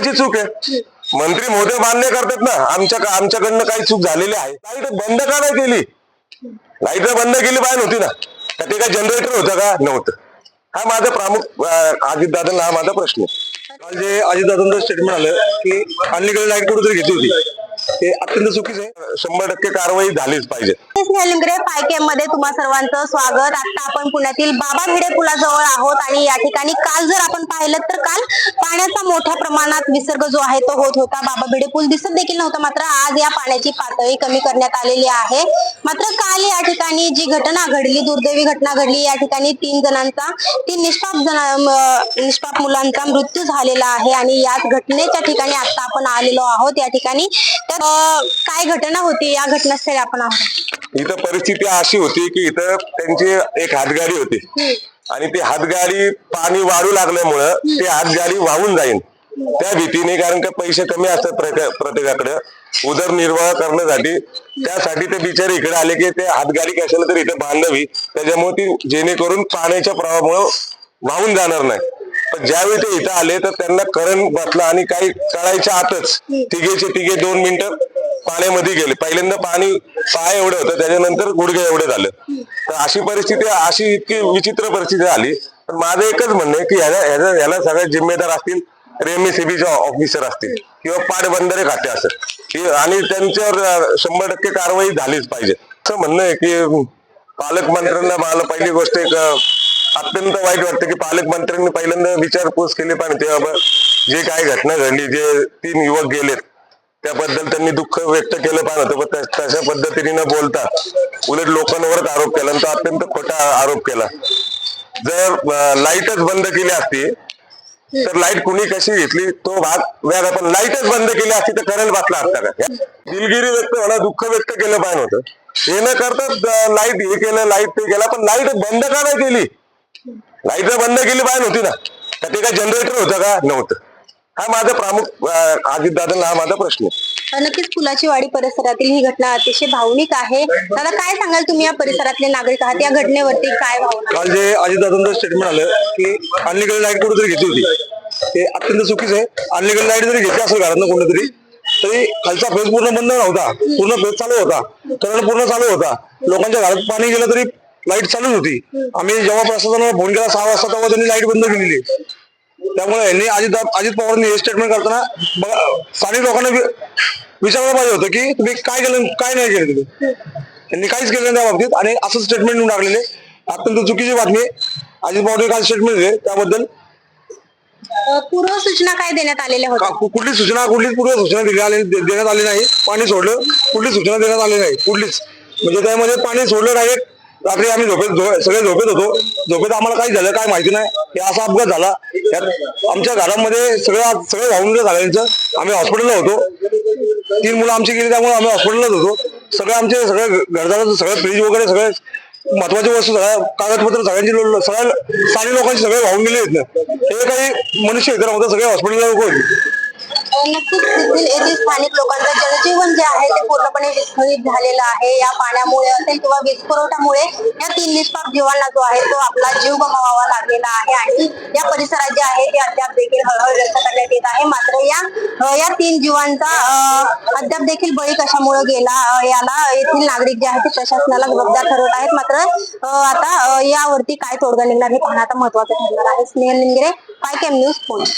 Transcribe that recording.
मंत्र्याची चूक आहे. मंत्री महोदय मान्य करतात ना. आमच्या आमच्याकडनं काही चूक झालेली आहे. लाइट बंद का नाही केली? लाइट बंद केली पाहिजे नव्हती ना. का ते काय जनरेटर होतं का? नव्हतं. हा माझा प्रमुख अजितदादांना हा माझा प्रश्न आहे. काल जे अजितदादांचं स्टेटमेंट आलं की अलीकडे लाइट कुठेतरी घेतली होती. ते अत्यंत चुकीचं आहे. शंभर टक्के कारवाई झालीच पाहिजे. पायकेममध्ये तुम्हा सर्वांचं स्वागत. आता आपण पुण्यातील बाबा भिडे पुलाजवळ आहोत आणि या ठिकाणी काल जर आपण पाहिलं तर काल पाण्याचा मोठ्या प्रमाणात विसर्ग जो आहे तो होत होता. बाबा भिडे पूल दिसत देखील नव्हता मात्र आज या पाण्याची पातळी कमी करण्यात आलेली आहे. मात्र काल या ठिकाणी जी घटना घडली दुर्दैवी घटना घडली या ठिकाणी तीन जणांचा तीन निष्पाप जण निष्पाप मुलांचा मृत्यू झालेला आहे आणि याच घटनेच्या ठिकाणी आता आपण आलेलो आहोत. या ठिकाणी तर काय घटना होती या घटनास्थळी आपण आहोत? इथं परिस्थिती अशी होती की इथं त्यांची एक हातगाडी होती. आणि ती हातगाडी पाणी वाढू लागल्यामुळं ती हातगाडी वाहून जाईल. त्या भीतीने कारण का पैसे कमी असतात प्रत्येकाकडं प्रत्येकाकडे. उदरनिर्वाह करण्यासाठी. त्यासाठी ते बिचारे इकडे आले की ते हातगाडी कशाला तर इथे बांधावी. त्याच्यामुळे ती जेणेकरून पाण्याच्या प्रवाहामुळे वाहून जाणार नाही. पण ज्यावेळी ते इथं आले तर त्यांना करंट बसला आणि काही कळायच्या आतच. तिघेचे तिघे दोन मिनिटं पाण्यामध्ये गेले. पहिल्यांदा पाणी पाय एवढं होतं त्याच्यानंतर गुडघे एवढे झालं. तर अशी परिस्थिती अशी इतकी विचित्र परिस्थिती आली पण माझं एकच म्हणणं आहे की ह्याला ह्याला ह्याला सगळ्यात जिम्मेदार असतील रेमएसीबीचे ऑफिसर असतील किंवा पाटबंधारे खाते असेल. आणि त्यांच्यावर शंभर टक्के कारवाई झालीच पाहिजे. असं म्हणणं आहे की पालकमंत्र्यांना मला पहिली गोष्ट एक अत्यंत वाईट वाटतं की पालकमंत्र्यांनी पहिल्यांदा विचारपूस केली पाहिजे. तेव्हा जे काही घटना घडली जे तीन युवक गेलेत त्याबद्दल त्यांनी दुःख व्यक्त केलं पाहिजे होतं पण तशा पद्धतीने न बोलता उलट लोकांवरच आरोप केला आणि तो अत्यंत खोटा आरोप केला. जर लाईटच बंद केली असती तर लाइट कुणी कशी घेतली? तो भाग वेगळा पण लाईटच बंद केली असती तर करंट बसला असता का? दिलगिरी व्यक्त होणं दुःख व्यक्त केलं पाहिजे होतं. हे न करता लाइट हे केलं लाइट ते केलं पण लाइट बंद का नाही केली? लाइट बंद केली पाहिजे होती ना तर ते काय जनरेटर होतं का? नव्हतं. हा माझा प्रमुख अजित दादा हा माझा प्रश्न आहे. नक्कीच फुलाची वाडी परिसरातील ही घटना अतिशय भावनिक आहे. दादा काय सांगाल तुम्ही या परिसरातले नागरिक आहात? या घटनेवरती काय भावना? काल जे अजितदादांचं स्टेटमेंट आलं की अनलिगल लाइट कुठेतरी घेतली होती. ते अत्यंत चुकीचं आहे. अनलिगल लाइट जरी घेतली असेल घरातनं कोणीतरी तरी खालचा फेज पूर्ण बंद नव्हता. पूर्ण फेज चालू होता. करंट पूर्ण चालू होता. लोकांच्या घरात पाणी गेलं तरी लाइट चालूच होती. आम्ही जेव्हा प्रशासनाला फोन केला सहा वाजता तेव्हा त्यांनी लाइट बंद केलेली. त्यामुळे यांनी अजित अजित पवारांनी हे स्टेटमेंट करताना बघा, स्थानिक लोकांना विचारलं पाहिजे होतं की तुम्ही काय केलं काय नाही केलं तुम्ही त्यांनी काहीच केलं नाही त्या बाबतीत आणि असं स्टेटमेंट देऊन टाकलेले. अत्यंत चुकीची बातमी अजित पवारने काल स्टेटमेंट दिले. त्याबद्दल पूर्व सूचना काय देण्यात आलेल्या होत्या? कुठली सूचना कुठलीच पूर्व सूचना देण्यात आली नाही. पाणी सोडलं. कुठलीच सूचना देण्यात आली नाही. कुठलीच. म्हणजे त्यामध्ये पाणी सोडलं डायरेक्ट रात्री आम्ही झोपेत सगळे झोपेत होतो. झोपेत आम्हाला काही झालं काय माहिती नाही. हे असा अपघात झाला. यात आमच्या घरामध्ये सगळं सगळं वाहून झालं आम्ही हॉस्पिटलला होतो. तीन मुलं आमची गेली त्यामुळे आम्ही हॉस्पिटललाच होतो. सगळे आमचे सगळे घरदाराचं सगळं फ्रीज वगैरे सगळे महत्वाची वस्तू सगळ्या कागदपत्र सगळ्यांची सगळ्या स्थानिक लोकांची सगळे वाहून गेले आहेत ना हे काही मनुष्य इतर होतं सगळे हॉस्पिटलला लोक होते. नक्कीच येथील येथील स्थानिक लोकांचं जनजीवन जे आहे ते पूर्णपणे विस्कळीत झालेलं आहे. या पाण्यामुळे असेल किंवा वीज पुरवठ्यामुळे या तीन निष्पाप जीवांना जो आहे तो आपला जीव गमावावा लागलेला आहे आणि या परिसरात जे आहे ते अद्याप देखील हळहळ व्यक्त करण्यात येत आहे. मात्र या या तीन जीवांचा अद्याप देखील बळी कशामुळे गेला याला येथील नागरिक जे आहेत ते प्रशासनाला जबाबदार ठरवत आहेत. मात्र आता यावरती काय तोडगा निघणार हे पाहणं आता महत्वाचं ठरणार आहे. स्नेहल निंगरे पायकेम न्यूज पुणे.